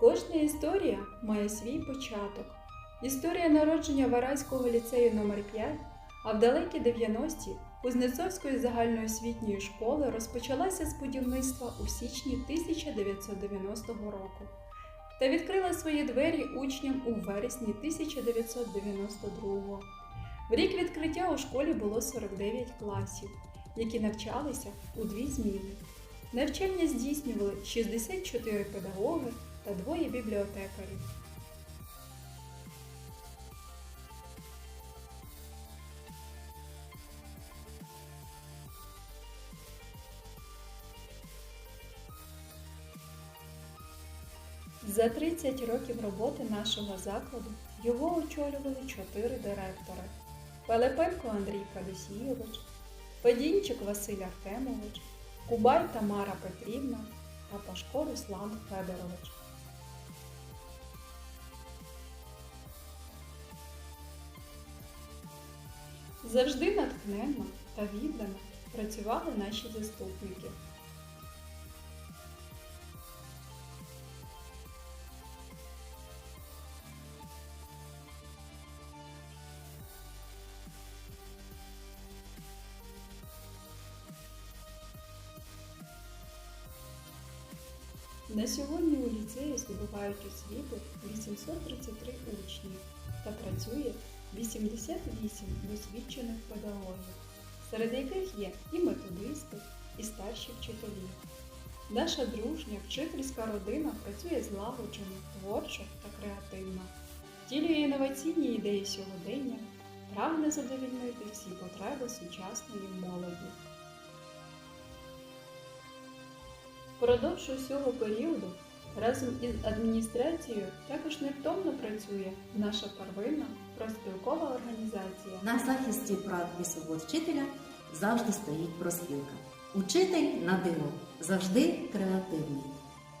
Кожна історія має свій початок. Історія народження Вараського ліцею номер 5 а в далекі 90-ті Кузнецовської загальноосвітньої школи розпочалася з будівництва у січні 1990 року та відкрила свої двері учням у вересні 1992 В рік відкриття у школі було 49 класів, які навчалися у дві зміни. Навчання здійснювали 64 педагоги та двоє бібліотекарів. За 30 років роботи нашого закладу його очолювали чотири директори: Пелепенко Андрій Федосійович, Федінчик Василь Артемович, Кубай Тамара Петрівна та Пашко Руслан Федорович. Завжди натхненно та віддано працювали наші заступники. На сьогодні у ліцеї здобувають освіту 833 учні та працює 88 досвідчених педагогів, серед яких є і методисти, і старші вчителі. Наша дружня вчительська родина працює злагоджено, творчо та креативно, втілює інноваційні ідеї сьогодення, прагне задовільнити всі потреби сучасної молоді. Впродовж усього періоду разом із адміністрацією також невтомно працює наша первинна профспілкова організація. На захисті прав і свобод вчителя завжди стоїть проспілка. Учитель на диво завжди креативний.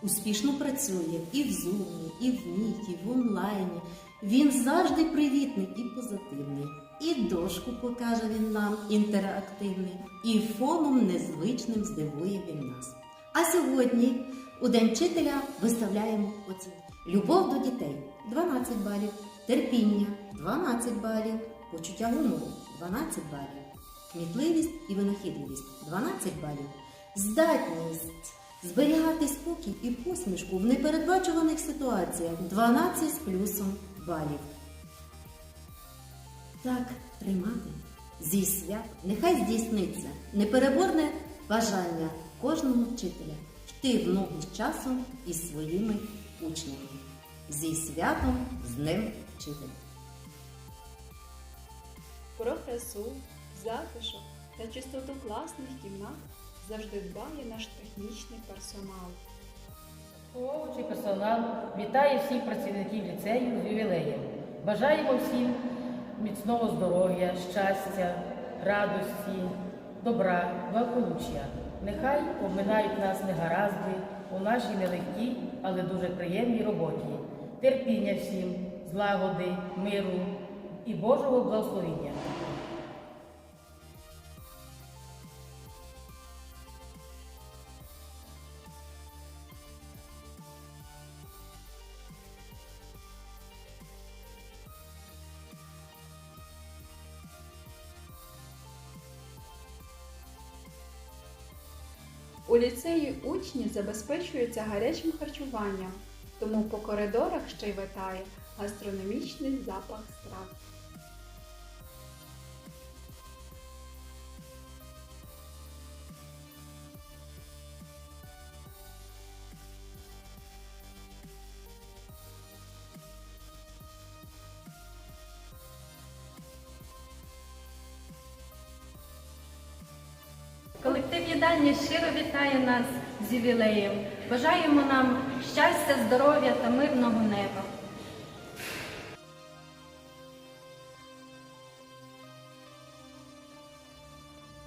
Успішно працює і в зумі, і в міті, і в онлайні. Він завжди привітний і позитивний. І дошку покаже він нам інтерактивний, і фоном незвичним здивує він нас. А сьогодні, у День вчителя, виставляємо оцінки. Любов до дітей 12 балів, терпіння 12 балів, почуття гумору 12 балів, кмітливість і винахідливість 12 балів, здатність зберігати спокій і посмішку в непередбачуваних ситуаціях 12 з плюсом балів. Так тримати зі свят, нехай здійсниться непереборне бажання кожного вчителя йти в ногу з часом із своїми учнями. Зі святом з Днем вчителя. Про красу, затишок та чистоту класних кімнат завжди дбає наш технічний персонал. Обслуговуючий персонал вітає всіх працівників ліцею з ювілеєм. Бажаємо всім міцного здоров'я, щастя, радості, добра, благополуччя. Нехай обминають нас негаразди у нашій нелегкій, але дуже приємній роботі. Терпіння всім, злагоди, миру і Божого благословіння. У ліцеї учні забезпечуються гарячим харчуванням, тому по коридорах ще й витає гастрономічний запах страв. Колектив щиро вітає нас з ювілеєм. Бажаємо нам щастя, здоров'я та мирного неба.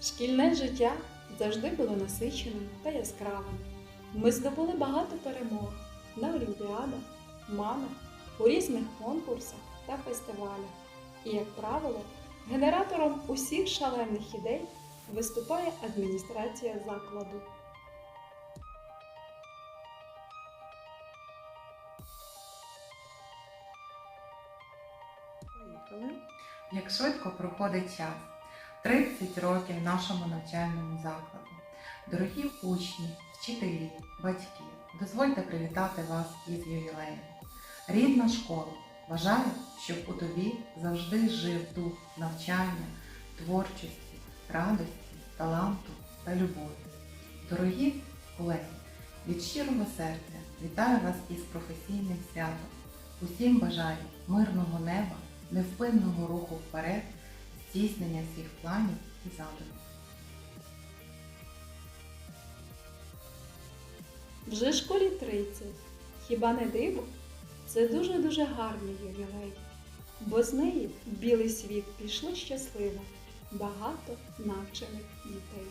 Шкільне життя завжди було насиченим та яскравим. Ми здобули багато перемог на олімпіадах, манах, у різних конкурсах та фестивалях. І, як правило, генератором усіх шалених ідей Виступає адміністрація закладу. Як швидко проходить час 30 років нашому навчальному закладу. Дорогі учні, вчителі, батьки, дозвольте привітати вас із ювілеєм. Рідна школа бажає, щоб у тобі завжди жив дух навчання, творчості, радості таланту та любові. Дорогі колеги, від щирого серця вітаю вас із професійним святом. Усім бажаю мирного неба, невпинного руху вперед, здійснення всіх планів і задумів. Вже школі 30. Хіба не диво? Це дуже-дуже гарний ювілей, бо з неї білий світ пішло щасливо багато навчених дітей.